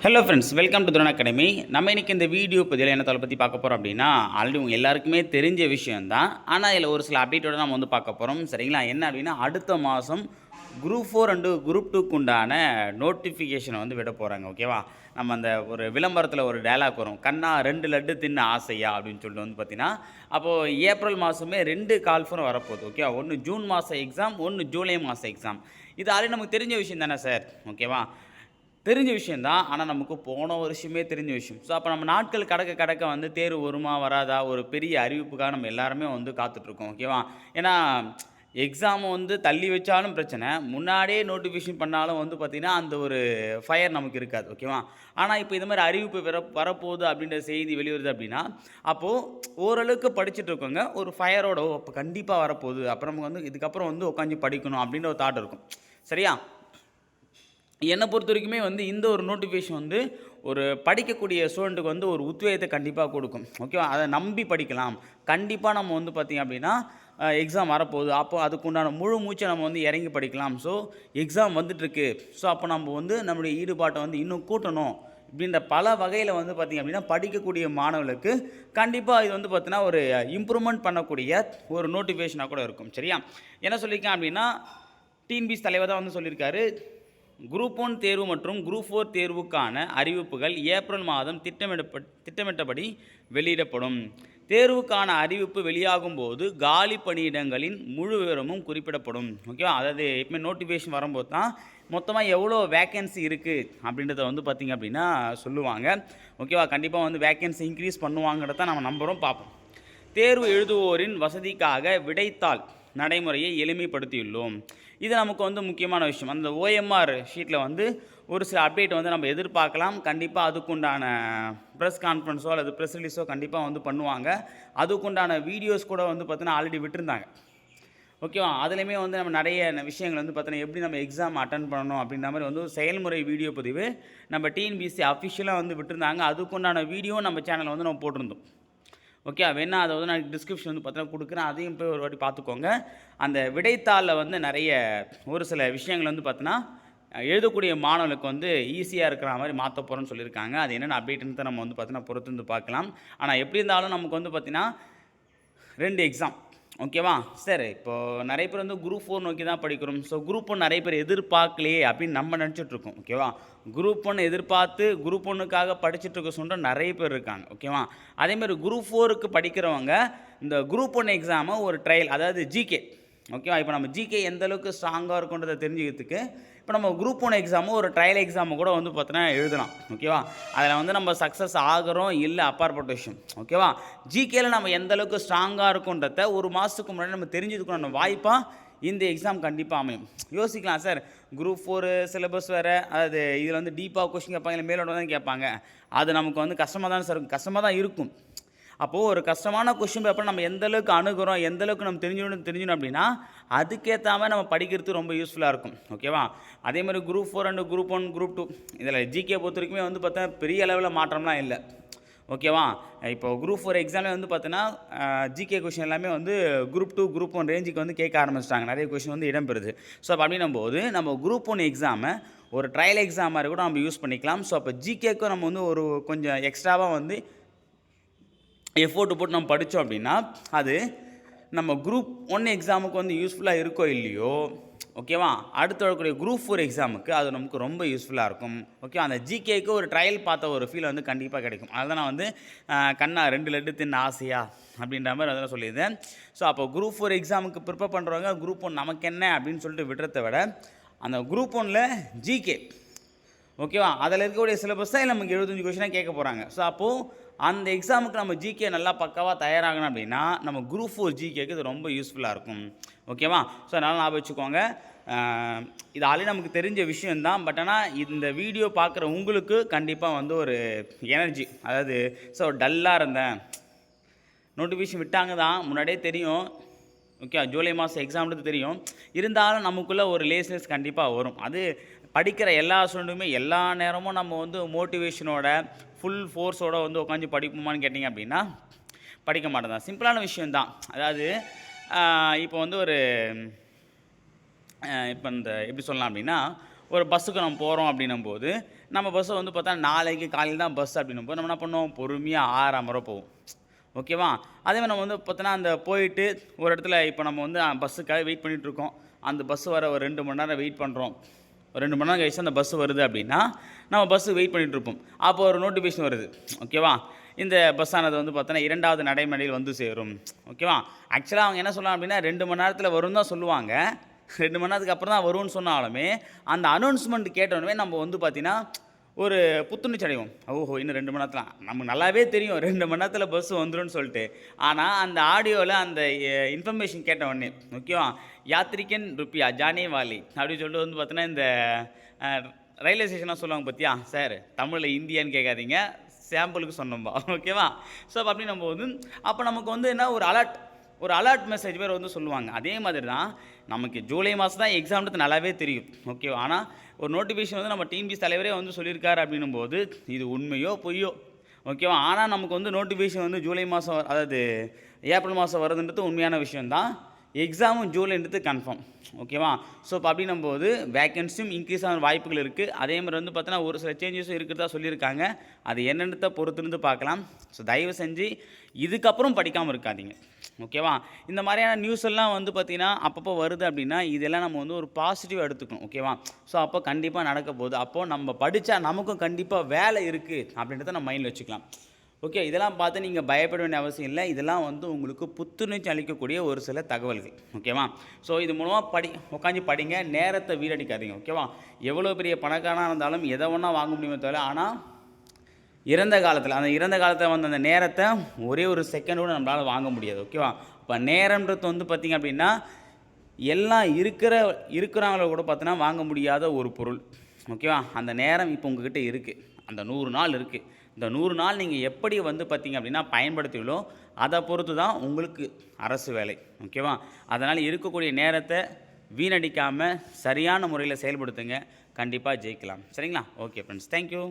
Hello friends welcome to Thuran academy நம்ம இன்னைக்கு இந்த வீடியோ பதிவில் என்ன தலை பற்றி பார்க்க போகிறோம் அப்படின்னா ஆல்ரெடி உங்கள் எல்லாருக்குமே தெரிஞ்ச விஷயம் தான் ஆனால் இதில் ஒரு சில அப்டேட்டோட நம்ம வந்து பார்க்க போகிறோம் சரிங்களா? என்ன அப்படின்னா அடுத்த மாதம் குரூப் ஃபோர் அண்டு குரூப் டூக்கு உண்டான நோட்டிஃபிகேஷனை வந்து விட போகிறாங்க ஓகேவா நம்ம அந்த ஒரு விளம்பரத்தில் ஒரு டேலாக் வரும். கண்ணா ரெண்டு லட்டு தின்ன ஆசையா? அப்படின்னு சொல்லிட்டு வந்து பார்த்தீங்கன்னா அப்போது ஏப்ரல் மாதமே ரெண்டு கால்ஃபரும் வரப்போகுது ஓகேவா ஒன்று ஜூன் மாதம் எக்ஸாம் ஒன்று ஜூலை மாதம் எக்ஸாம் இது ஆல்ரெடி நமக்கு தெரிஞ்ச விஷயம் தானே சார் ஓகேவா தெரிஞ்ச விஷயந்தான் ஆனால் நமக்கு போன வருஷமே தெரிஞ்ச விஷயம். ஸோ அப்போ நம்ம நாட்கள் கடக்க கடக்க வந்து தேர்வு வருமா வராதா? ஒரு பெரிய அறிவிப்புக்காக நம்ம எல்லாருமே வந்து காத்துட்ருக்கோம். ஓகேவா? ஏன்னா எக்ஸாம் வந்து தள்ளி வச்சாலும் பிரச்சனை. முன்னாடியே நோட்டிஃபிகேஷன் பண்ணாலும் வந்து பார்த்திங்கன்னா அந்த ஒரு ஃபயர் நமக்கு இருக்காது. ஓகேவா? ஆனால் இப்போ இந்த மாதிரி அறிவிப்பு வர வரப்போகுது அப்படின்ற செய்தி வெளிவருது அப்படின்னா அப்போது ஓரளவுக்கு படிச்சுட்டு இருக்கோங்க ஒரு ஃபயரோட அப்போ கண்டிப்பாக வரப்போகுது. அப்புறம் நமக்கு வந்து இதுக்கப்புறம் வந்து உட்காந்து படிக்கணும் அப்படின்ற ஒரு தாட் இருக்கும். சரியா? என்னை பொறுத்த வரைக்குமே வந்து இந்த ஒரு நோட்டிஃபிகேஷன் வந்து ஒரு படிக்கக்கூடிய ஸ்டூடெண்ட்டுக்கு வந்து ஒரு உத்வேகத்தை கண்டிப்பாக கொடுக்கும். ஓகேவா அதை நம்பி படிக்கலாம். கண்டிப்பாக நம்ம வந்து பார்த்திங்க அப்படின்னா எக்ஸாம் வரப்போகுது. அப்போ அதுக்குண்டான முழு மூச்சை நம்ம வந்து இறங்கி படிக்கலாம். ஸோ எக்ஸாம் வந்துட்டுருக்கு ஸோ அப்போ நம்ம வந்து நம்முடைய ஈடுபாட்டை வந்து இன்னும் கூட்டணும். இப்படின்ற பல வகையில் வந்து பார்த்திங்க அப்படின்னா படிக்கக்கூடிய மாணவர்களுக்கு கண்டிப்பாக இது வந்து பார்த்தீங்கன்னா ஒரு இம்ப்ரூவ்மெண்ட் பண்ணக்கூடிய ஒரு நோட்டிஃபிகேஷனாக கூட இருக்கும். சரியா? என்ன சொல்லியிருக்கேன் அப்படின்னா டிஎன்பிஎஸ் தலைவர் தான் வந்து சொல்லியிருக்காரு. குரூப் ஒன் தேர்வு மற்றும் குரூப் ஃபோர் தேர்வுக்கான அறிவிப்புகள் ஏப்ரல் மாதம் திட்டமிடப்ப திட்டமிட்டபடி வெளியிடப்படும். தேர்வுக்கான அறிவிப்பு வெளியாகும் போது காலி பணியிடங்களின் முழு விவரமும் குறிப்பிடப்படும். ஓகேவா அதாவது எப்பவுமே நோட்டிஃபிகேஷன் வரும்போது தான் மொத்தமாக எவ்வளோ வேக்கன்சி இருக்குது அப்படின்றத வந்து பார்த்திங்க அப்படின்னா சொல்லுவாங்க. ஓகேவா கண்டிப்பாக வந்து வேக்கன்சி இன்க்ரீஸ் பண்ணுவாங்கிறத நம்ம நம்புகிறோம் பார்ப்போம். தேர்வு எழுதுவோரின் வசதிக்காக விடைத்தாள். நடைமுறையை எளிமைப்படுத்தியுள்ளோம். இது நமக்கு வந்து முக்கியமான விஷயம். அந்த ஓஎம்ஆர் ஷீட்டில் வந்து ஒரு சில அப்டேட் வந்து நம்ம எதிர்பார்க்கலாம். கண்டிப்பாக அதுக்குண்டான ப்ரெஸ் கான்ஃபரன்ஸோ அல்லது ப்ரெஸ் ரிலீஸோ கண்டிப்பாக வந்து பண்ணுவாங்க. அதுக்குண்டான வீடியோஸ் கூட வந்து பார்த்தீங்கன்னா ஆல்ரெடி விட்டுருந்தாங்க. ஓகேவா அதுலேயுமே வந்து நம்ம நிறைய விஷயங்கள் வந்து பார்த்தோன்னா எப்படி நம்ம எக்ஸாம் அட்டன் பண்ணணும் அப்படின்ற மாதிரி வந்து ஒரு செயல்முறை வீடியோ பதிவு நம்ம டிஎன்பிசி அஃபிஷியலாக வந்து விட்டுருந்தாங்க. அதுக்குண்டான வீடியோ நம்ம சேனலில் வந்து நம்ம போட்டிருந்தோம். ஓகே வேணா அதை வந்து நான் டிஸ்கிரிப்ஷன் வந்து பார்த்தீங்கன்னா கொடுக்குறேன். அதையும் போய் ஒரு வாட்டி பார்த்துக்கோங்க. அந்த விடைத்தாளில் வந்து நிறைய ஒரு சில விஷயங்கள் வந்து பார்த்தீங்கன்னா எழுதக்கூடிய மாணவர்களுக்கு வந்து ஈஸியாக இருக்கிற மாதிரி மாற்ற போகிறோம்னு சொல்லியிருக்காங்க. அது என்னென்ன அப்டேட்னு நம்ம வந்து பார்த்தீங்கன்னா பொறுத்து வந்து பார்க்கலாம். ஆனால் எப்படி இருந்தாலும் நமக்கு வந்து பார்த்திங்கன்னா ரெண்டு எக்ஸாம் ஓகேவா? சார் இப்போது நிறைய பேர் வந்து குரூப் ஃபோர் நோக்கி தான் படிக்கிறோம். ஸோ குரூப் ஒன் நிறைய பேர் எதிர்பார்க்கலையே அப்படின்னு நம்ம நினச்சிட்ருக்கோம் ஓகேவா? குரூப் ஒன்று எதிர்பார்த்து குரூப் ஒன்றுக்காக படிச்சுட்ருக்க சொல்கிற நிறைய பேர் இருக்காங்க ஓகேவா? அதேமாதிரி குரூப் ஃபோருக்கு படிக்கிறவங்க இந்த குரூப் ஒன் எக்ஸாமை ஒரு ட்ரையல் அதாவது ஜிகே ஓகேவா இப்போ நம்ம ஜிகே எந்த அளவுக்கு ஸ்ட்ராங்காக இருக்குன்றதை தெரிஞ்சுக்கிறதுக்கு இப்போ நம்ம குரூப் ஒன் எக்ஸாமும் ஒரு ட்ரையல் எக்ஸாமு கூட வந்து பார்த்தோன்னா எழுதலாம். ஓகேவா அதில் வந்து நம்ம சக்ஸஸ் ஆகிறோம் இல்லை அப்பாற்பட்ட விஷயம். ஓகேவா ஜிகேயில் நம்ம எந்த அளவுக்கு ஸ்ட்ராங்காக இருக்குன்றத ஒரு மாதத்துக்கு முன்னாடி நம்ம தெரிஞ்சுக்கணும் வாய்ப்பாக இந்த எக்ஸாம் கண்டிப்பாக அமையும். யோசிக்கலாம் சார் குரூப் ஃபோரு சிலபஸ் வேறு அதாவது இதில் வந்து டீப்பாக கொஷின் கேட்பாங்க இல்லை மேலோட தான் கேட்பாங்க. அது நமக்கு வந்து கஷ்டமாக தான் சார் இருக்கும். கஷ்டமாக தான் இருக்கும். அப்போது ஒரு கஷ்டமான கொஷின் பேப்பர் நம்ம எந்த அளவுக்கு அணுகுறோம் எந்த அளவுக்கு நம்ம தெரிஞ்சுக்கணும் தெரிஞ்சுக்கணும் அப்படின்னா அதுக்கேற்ற மாதிரி நம்ம படிக்கிறது ரொம்ப யூஸ்ஃபுல்லாக இருக்கும். ஓகேவா அதே மாதிரி group four and group one group two இதில் ஜிகே பொறுத்த வரைக்குமே வந்து பார்த்தா பெரிய அளவில் மாற்றம்லாம் இல்லை. ஓகேவா இப்போ குரூப் ஃபோர் எக்ஸாமே வந்து பார்த்தீங்கன்னா ஜிகே கொஷின் எல்லாமே வந்து குரூப் டூ குரூப் ஒன் ரேஞ்சுக்கு வந்து கேட்க ஆரம்பிச்சிட்டாங்க. நிறைய கொஷின் வந்து இடம்பெறுது ஸோ அப்போ அப்படின்னும் போது நம்ம குரூப் ஒன் எக்ஸாமை ஒரு ட்ரையல் எக்ஸாம் மாதிரி கூட நம்ம யூஸ் பண்ணிக்கலாம். ஸோ அப்போ ஜிகேக்கும் நம்ம வந்து ஒரு கொஞ்சம் எக்ஸ்ட்ராவாக வந்து எஃபோர்ட்டு போட்டு நம்ம படித்தோம் அப்படின்னா அது நம்ம குரூப் ஒன் எக்ஸாமுக்கு வந்து யூஸ்ஃபுல்லாக இருக்கோ இல்லையோ ஓகேவா அடுத்து வரக்கூடிய குரூப் ஃபோர் எக்ஸாமுக்கு அது நமக்கு ரொம்ப யூஸ்ஃபுல்லாக இருக்கும். ஓகே அந்த ஜிகேக்கு ஒரு ட்ரையல் பார்த்த ஒரு ஃபீல் வந்து கண்டிப்பாக கிடைக்கும். அதை நான் வந்து கண்ணா ரெண்டு லட்டு தின்ன ஆசையா? அப்படின்ற மாதிரி அதெல்லாம் சொல்லியிருந்தேன். ஸோ அப்போ குரூப் ஃபோர் எக்ஸாமுக்கு ப்ரிப்பேர் பண்ணுறவங்க குரூப் ஒன் நமக்கு என்ன? அப்படின்னு சொல்லிட்டு விடுறத விட அந்த குரூப் ஒனில் ஜிகே ஓகேவா? அதில் இருக்கக்கூடிய சிலபஸ் தான் நமக்கு எழுபத்தஞ்சு கொஷினாக கேட்க போகிறாங்க ஸோ அப்போது அந்த எக்ஸாமுக்கு நம்ம ஜிகே நல்லா பக்காவாக தயாராகணும் அப்படின்னா நம்ம குரூப் ஃபோர் ஜிகேக்கு இது ரொம்ப யூஸ்ஃபுல்லாக இருக்கும். ஓகேவா? ஸோ அதனால் ஞாபகம் வச்சுக்கோங்க. இது ஆல்ரெடி நமக்கு தெரிஞ்ச விஷயந்தான் பட் ஆனால் இந்த வீடியோ பார்க்குற உங்களுக்கு கண்டிப்பாக வந்து ஒரு எனர்ஜி அதாவது ஸோ டல்லாக இருந்தேன் நோட்டிஃபிகேஷன் விட்டாங்க தான். முன்னாடியே தெரியும். ஓகே ஜூலை மாதம் எக்ஸாம்ன்றது தெரியும். இருந்தாலும் நமக்குள்ளே ஒரு லேஸ்னஸ் கண்டிப்பாக வரும். அது படிக்கிற எல்லா ஸ்டூடெண்ட்டுமே எல்லா நேரமும் நம்ம வந்து மோட்டிவேஷனோட ஃபுல் ஃபோர்ஸோட வந்து உட்காந்து படிப்போமான்னு கேட்டிங்க அப்படின்னா படிக்க மாட்டோம் தான் சிம்பிளான விஷயந்தான் அதாவது இப்போ வந்து ஒரு இப்போ இந்த எப்படி சொல்லலாம் அப்படின்னா ஒரு பஸ்ஸுக்கு நம்ம போகிறோம் அப்படின்னும் போது நம்ம பஸ்ஸை வந்து பார்த்தா நாளைக்கு காலையில் தான் பஸ் அப்படின்னும் போது நம்ம என்ன பண்ணுவோம்? பொறுமையாக ஆறாம் முறை போவோம். ஓகேவா அதே மாதிரி நம்ம வந்து பார்த்தோன்னா அந்த போயிட்டு ஒரு இடத்துல இப்போ நம்ம வந்து பஸ்ஸுக்காக வெயிட் பண்ணிகிட்ருக்கோம் அந்த பஸ் வர ஒரு ரெண்டு மணி நேரம் வெயிட் பண்ணுறோம் ஒரு ரெண்டு மணி நேரம் கழிச்சு அந்த பஸ் வருது அப்படின்னா நம்ம பஸ்ஸு வெயிட் பண்ணிட்டு இருப்போம். அப்போ ஒரு நோட்டிஃபிகேஷன் வருது. ஓகேவா இந்த பஸ்ஸானது வந்து பார்த்தோன்னா இரண்டாவது நடைமுறையில் வந்து சேரும். ஓகேவா ஆக்சுவலாக அவங்க என்ன சொல்லலாம் அப்படின்னா ரெண்டு மணி நேரத்தில் வரும் தான் சொல்லுவாங்க. ரெண்டு மணி நேரத்துக்கு அப்புறம் தான் வரும்னு சொன்னாலுமே அந்த அனௌன்ஸ்மெண்ட் கேட்டோன்னே நம்ம வந்து பார்த்தீங்கன்னா ஒரு புத்துணர்ச்சி அடைவோம். ஓஹோ இன்னும் ரெண்டு மணி நேரத்தில். நமக்கு நல்லாவே தெரியும். ரெண்டு மணி நேரத்தில் பஸ் வந்துடும் சொல்லிட்டு. ஆனால் அந்த ஆடியோவில் அந்த இன்ஃபர்மேஷன் கேட்ட உடனே முக்கியம் யாத்திரிக்கன் ருப்பியா ஜானே வாலி. அப்படின்னு சொல்லிட்டு வந்து பார்த்தீங்கன்னா இந்த ரயில்வே ஸ்டேஷனாக சொல்லுவாங்க பார்த்தியா சார் தமிழில் இந்தியான்னு கேட்காதீங்க சாம்பிளுக்கு சொன்னோம்பா. ஓகேவா? ஸோ அப்படி நம்ம வந்து அப்போ நமக்கு வந்து என்ன ஒரு அலர்ட் ஒரு அலர்ட் மெசேஜ் பேர் வந்து சொல்லுவாங்க. அதே மாதிரி தான் நமக்கு ஜூலை மாதம் தான் எக்ஸாம்ன்றது நல்லாவே தெரியும். ஓகே ஆனால் ஒரு நோட்டிஃபிகேஷன் வந்து நம்ம டிஎம்பிஎஸ் தலைவரே வந்து சொல்லியிருக்காரு அப்படின்னும் போது இது உண்மையோ பொய்யோ? ஓகேவா ஆனால் நமக்கு வந்து நோட்டிஃபிகேஷன் வந்து ஜூலை மாதம் அதாவது ஏப்ரல் மாதம் வருதுன்றது உண்மையான விஷயந்தான் எக்ஸாமும் ஜூலைன்றது கன்ஃபார்ம் ஓகேவா ஸோ இப்போ அப்படின்னும் போது வேக்கன்சியும் இன்க்ரீஸ் ஆகிற வாய்ப்புகள் இருக்குது அதே மாதிரி வந்து பார்த்தோன்னா ஒரு சில சேஞ்சஸும் இருக்கிறதா சொல்லியிருக்காங்க. அது என்னென்னத்தை பொறுத்திருந்து பார்க்கலாம் ஸோ தயவு செஞ்சு இதுக்கப்புறம் படிக்காமல் இருக்காதீங்க. ஓகேவா? இந்த மாதிரியான நியூஸ் எல்லாம் வந்து பார்த்திங்கன்னா அப்பப்போ வருது அப்படின்னா இதெல்லாம் நம்ம வந்து ஒரு பாசிட்டிவாக எடுத்துக்கணும் ஓகேவா? ஸோ அப்போ கண்டிப்பாக நடக்க போகுது. அப்போது நம்ம படித்தா நமக்கும் கண்டிப்பாக வேலை இருக்குது அப்படின்றத நம்ம மைண்டில் வச்சுக்கலாம். ஓகே இதெல்லாம் பார்த்து நீங்கள் பயப்பட வேண்டிய அவசியம் இல்லை. இதெல்லாம் வந்து உங்களுக்கு புத்துணர்ச்சி அளிக்கக்கூடிய ஒரு சில தகவல்கள் ஓகேவா? ஸோ இது மூலமாக படி உட்காந்து படிங்க. நேரத்தை வீடடிக்காதீங்க ஓகேவா? எவ்வளோ பெரிய பணக்காரனாக இருந்தாலும் எதை ஒன்றா வாங்க முடியுமே தவிர ஆனால் இறந்த காலத்தில் அந்த இறந்த காலத்தில் வந்து அந்த நேரத்தை ஒரே ஒரு செகண்ட் கூட நம்மளால் வாங்க முடியாது ஓகேவா இப்போ நேரம்ன்றது வந்து பார்த்திங்க அப்படின்னா எல்லாம் இருக்கிற இருக்கிறவங்கள கூட பார்த்தோன்னா வாங்க முடியாத ஒரு பொருள் ஓகேவா அந்த நேரம் இப்போ உங்ககிட்ட இருக்குது அந்த நூறு நாள் இருக்குது இந்த நூறு நாள் நீங்கள் எப்படி வந்து பார்த்தீங்க அப்படின்னா பயன்படுத்துவீங்களோ அதை பொறுத்து தான் உங்களுக்கு அரசு வேலை ஓகேவா அதனால் இருக்கக்கூடிய நேரத்தை வீணடிக்காமல் சரியான முறையில் செயல்படுத்துங்க. கண்டிப்பாக ஜெயிக்கலாம். சரிங்களா? Okay friends thank you